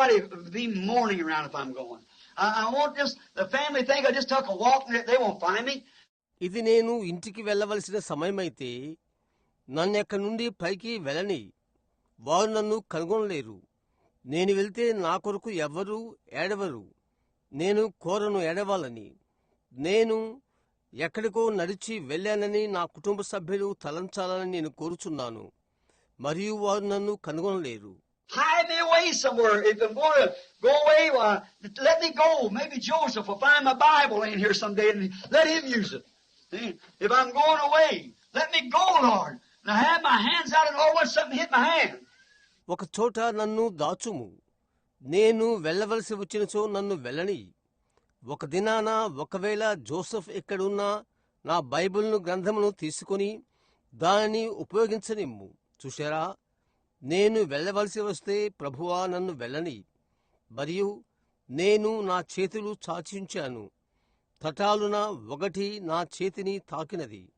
nobody be mourning around if I'm going. I, I won't just, the family think I just took a walk and they won't find me. ఇది నేను ఇంటికి వెళ్ళవలసిన సమయమైతే నన్ను ఎక్కడి నుండి పైకి వెళ్ళని వారు నన్ను కనుగొనలేరు. నేను వెళ్తే నా కొరకు ఎవ్వరూ ఏడవరు. నేను కోరను ఏడవాలని. నేను ఎక్కడికో నడిచి వెళ్ళానని నా కుటుంబ సభ్యులు తలంచాలని నేను కోరుచున్నాను. మరియు వారు నన్ను కనుగొనలేరు. Hide me away somewhere. If I'm going to go away, well, let me go. Maybe Joseph will find my Bible in here someday and let him use it. If I'm going away, let me go, Lord. And I have my hands out and all of a sudden hit my hand. ఒక చోట నన్ను దాచుము నేను వెళ్ళవలసి వచ్చినచో నన్ను వెళ్ళని ఒక దినాన ఒకవేళ జోసెఫ్ ఎక్కడున్నా నా బైబిల్ను గ్రంథమును తీసుకొని దానిని ఉపయోగించనిమ్ము చూశారా నేను వెళ్ళవలసి వస్తే ప్రభువా నన్ను వెళ్ళని మరియు నేను నా చేతులు చాచించాను. తటాలున ఒకటి నా చేతిని తాకినది.